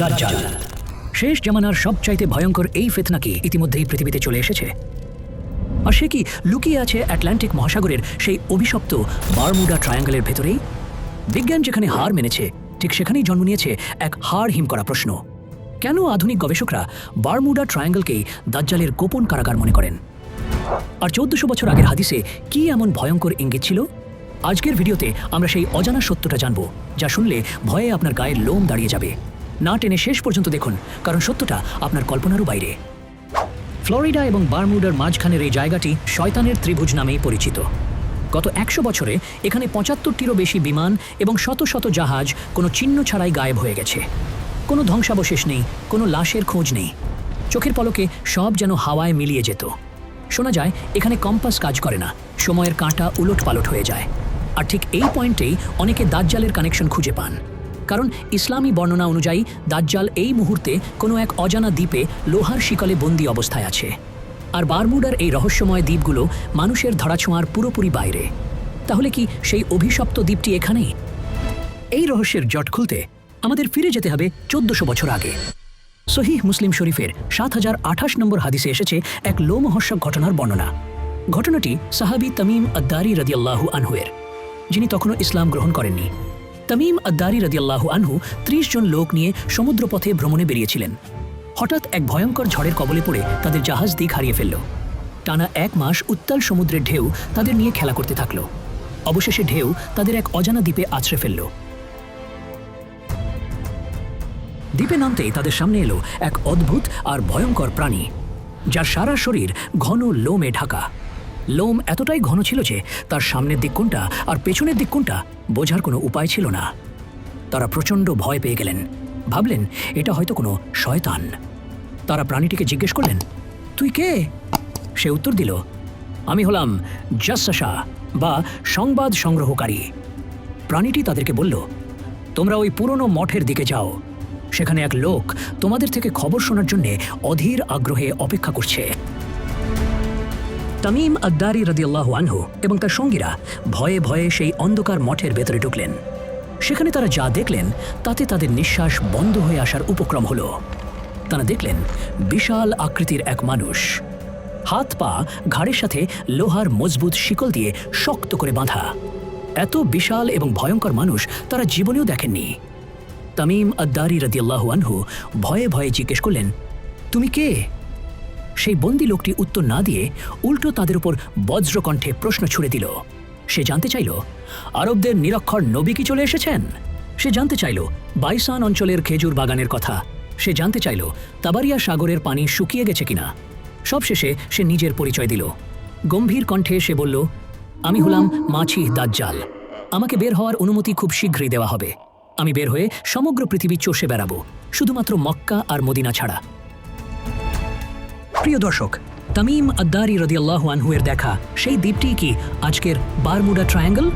দাজ্জাল। শেষ জামানার সবচাইতে ভয়ঙ্কর এই ফেতনাকি ইতিমধ্যেই পৃথিবীতে চলে এসেছে? আর সে কি লুকিয়ে আছে আটলান্টিক মহাসাগরের সেই অভিশপ্ত বারমুডা ট্রায়াঙ্গলের ভেতরেই? বিজ্ঞান যেখানে হার মেনেছে, ঠিক সেখানেই জন্ম নিয়েছে এক হার হিম করা প্রশ্ন। কেন আধুনিক গবেষকরা বারমুডা ট্রায়াঙ্গলকেই দাজ্জালের গোপন কারাগার মনে করেন? আর চৌদ্দশো বছর আগের হাদিসে কি এমন ভয়ঙ্কর ইঙ্গিত ছিল? আজকের ভিডিওতে আমরা সেই অজানা সত্যটা জানব, যা শুনলে ভয়ে আপনার গায়ের লোম দাঁড়িয়ে যাবে। না টেনে শেষ পর্যন্ত দেখুন, কারণ সত্যটা আপনার কল্পনারও বাইরে। ফ্লোরিডা এবং বারমুডার মাঝখানের এই জায়গাটি শয়তানের ত্রিভুজ নামেই পরিচিত। গত একশো বছরে এখানে পঁচাত্তরটিরও বেশি বিমান এবং শত শত জাহাজ কোনো চিহ্ন ছাড়াই গায়েব হয়ে গেছে। কোনো ধ্বংসাবশেষ নেই, কোনো লাশের খোঁজ নেই। চোখের পলকে সব যেন হাওয়ায় মিলিয়ে যেত। শোনা যায়, এখানে কম্পাস কাজ করে না, সময়ের কাঁটা উলট পালট হয়ে যায়। আর ঠিক এই পয়েন্টেই অনেকে দাজ্জালের কানেকশন খুঁজে পান। কারণ ইসলামী বর্ণনা অনুযায়ী দাজ্জাল এই মুহূর্তে কোনো এক অজানা দ্বীপে লোহার শিকলে বন্দি অবস্থায় আছে। আর বারমুডার এই রহস্যময় দ্বীপগুলো মানুষের ধরাছোঁয়ার পুরোপুরি বাইরে। তাহলে কি সেই অভিশপ্ত দ্বীপটি এখানেই? এই রহস্যের জট খুলতে আমাদের ফিরে যেতে হবে চোদ্দশো বছর আগে। সহিহ মুসলিম শরীফের সাত হাজার আঠাশ নম্বর হাদিসে এসেছে এক লোমহর্ষক ঘটনার বর্ণনা। ঘটনাটি সাহাবি তামিম আদ্দারি রদিয়াল্লাহু আনহুয়ের, যিনি তখনও ইসলাম গ্রহণ করেননি। তামিম আদ্দারি রদিয়াল্লাহু আনহু ত্রিশ জন লোক নিয়ে সমুদ্রপথে ভ্রমণে বেরিয়েছিলেন। হঠাৎ এক ভয়ঙ্কর ঝড়ের কবলে পড়ে তাদের জাহাজ দিক হারিয়ে ফেলল। টানা এক মাস উত্তাল সমুদ্রের ঢেউ তাদের নিয়ে খেলা করতে থাকল। অবশেষে ঢেউ তাদের এক অজানা দ্বীপে আছড়ে ফেলল। দ্বীপে নামতেই তাদের সামনে এলো এক অদ্ভুত আর ভয়ঙ্কর প্রাণী, যার সারা শরীর ঘন লোমে ঢাকা। লোম এতটাই ঘন ছিল যে তার সামনের দিক কোনটা আর পেছনের দিক কোনটা বোঝার কোনো উপায় ছিল না। তারা প্রচণ্ড ভয় পেয়ে গেলেন। ভাবলেন, এটা হয়তো কোনো শয়তান। তারা প্রাণীটিকে জিজ্ঞেস করলেন, তুই কে? সে উত্তর দিল, আমি হলাম জাসাসা, বা সংবাদ সংগ্রহকারী। প্রাণীটি তাদেরকে বলল, তোমরা ওই পুরনো মঠের দিকে যাও। সেখানে এক লোক তোমাদের থেকে খবর শোনার জন্যে অধীর আগ্রহে অপেক্ষা করছে। তামিম আদ্দারি রদিয়াল্লাহু আনহু এবং তার সঙ্গীরা ভয়ে ভয়ে সেই অন্ধকার মঠের ভেতরে ঢুকলেন। সেখানে তারা যা দেখলেন, তাতে তাদের নিঃশ্বাস বন্ধ হয়ে আসার উপক্রম হলো। তারা দেখলেন বিশাল আকৃতির এক মানুষ। হাত পা ঘাড়ের সাথে লোহার মজবুত শিকল দিয়ে শক্ত করে বাঁধা। এত বিশাল এবং ভয়ঙ্কর মানুষ তারা জীবনেও দেখেননি। তামিম আদ্দারি রদিয়াল্লাহু আনহু ভয়ে ভয়ে জিজ্ঞেস করলেন, তুমি কে? সেই বন্দি লোকটি উত্তর না দিয়ে উল্টো তাদের উপর বজ্রকণ্ঠে প্রশ্ন ছুড়ে দিল। সে জানতে চাইল, আরবদের নিরক্ষর নবী কি চলে এসেছেন? সে জানতে চাইল, বাইসান অঞ্চলের খেজুর বাগানের কথা। সে জানতে চাইল, তাবারিয়া সাগরের পানি শুকিয়ে গেছে কিনা। সবশেষে সে নিজের পরিচয় দিল। গম্ভীর কণ্ঠে সে বলল, আমি হলাম মাছি দাজ্জাল। আমাকে বের হওয়ার অনুমতি খুব শীঘ্রই দেওয়া হবে। আমি বের হয়ে সমগ্র পৃথিবী চষে বেড়াবো, শুধুমাত্র মক্কা আর মদিনা ছাড়া। প্রিয় দর্শক, তামিম আদ্দারি রদিয়াল্লাহু আনহুয়ের দেখা, সেই দ্বীপটি কি আজকের বারমুডা ট্রায়াঙ্গল?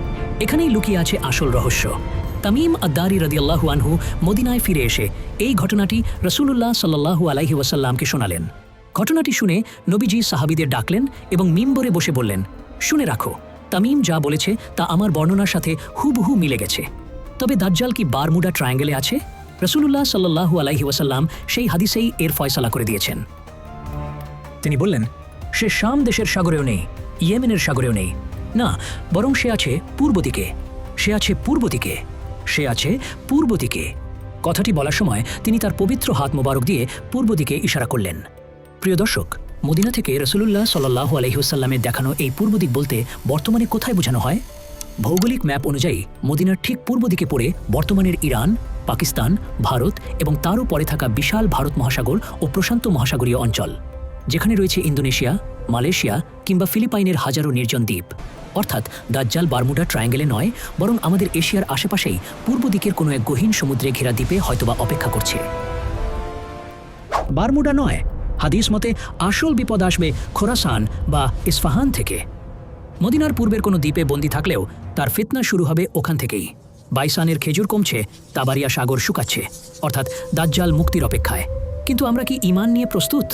এখানেই লুকিয়ে আছে আসল রহস্য। তামিম আদ্দারি রদিয়াল্লাহু আনহু মদিনায় ফিরে এসে এই ঘটনাটি রসুলুল্লাহ সাল্লাহু আলাইহি ওয়াসাল্লামকে শোনালেন। ঘটনাটি শুনে নবীজি সাহাবিদের ডাকলেন এবং মিম্বরে বসে বললেন, শুনে রাখো, তামিম যা বলেছে তা আমার বর্ণনার সাথে হুবহু মিলে গেছে। তবে দাজ্জাল কি বারমুডা ট্রায়াঙ্গেলে আছে? রসুলুল্লাহ সাল্লাহু আলাইহি ওয়াসাল্লাম সেই হাদিসেই এর ফয়সালা করে দিয়েছেন। তিনি বললেন, সে শাম দেশের সাগরেও নেই, ইয়েমেনের সাগরেও নেই। না, বরং সে আছে পূর্ব দিকে। সে আছে পূর্ব দিকে। সে আছে পূর্ব দিকে। কথাটি বলার সময় তিনি তার পবিত্র হাত মোবারক দিয়ে পূর্ব দিকে ইশারা করলেন। প্রিয় দর্শক, মদিনা থেকে রসুলুল্লাহ সাল্লাহ আলহিউসাল্লামের দেখানো এই পূর্ব দিক বলতে বর্তমানে কোথায় বোঝানো হয়? ভৌগোলিক ম্যাপ অনুযায়ী, মদিনার ঠিক পূর্ব দিকে পড়ে বর্তমানের ইরান, পাকিস্তান, ভারত এবং তারও পরে থাকা বিশাল ভারত মহাসাগর ও প্রশান্ত মহাসাগরীয় অঞ্চল। যেখানে রয়েছে ইন্দোনেশিয়া, মালয়েশিয়া কিংবা ফিলিপাইনের হাজারো নির্জন দ্বীপ। অর্থাৎ দাজ্জাল বারমুডা ট্রায়াঙ্গেলে নয়, বরং আমাদের এশিয়ার আশেপাশেই পূর্ব দিকের কোনো এক গহীন সমুদ্রে ঘেরা দ্বীপে হয়তোবা অপেক্ষা করছে। বারমুডা নয়, হাদিস মতে আসল বিপদ আসবে খোরাসান বা ইস্ফাহান থেকে। মদিনার পূর্বের কোনো দ্বীপে বন্দী থাকলেও তার ফিতনা শুরু হবে ওখান থেকেই। বাইসানের খেজুর কমছে, তাবারিয়া সাগর শুকাচ্ছে, অর্থাৎ দাজ্জাল মুক্তির অপেক্ষায়। কিন্তু আমরা কি ইমান নিয়ে প্রস্তুত?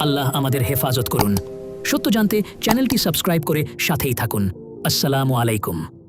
আল্লাহ আমাদের হেফাজত করুন। সত্য জানতে চ্যানেলটি সাবস্ক্রাইব করে সাথেই থাকুন। আসসালামু আলাইকুম।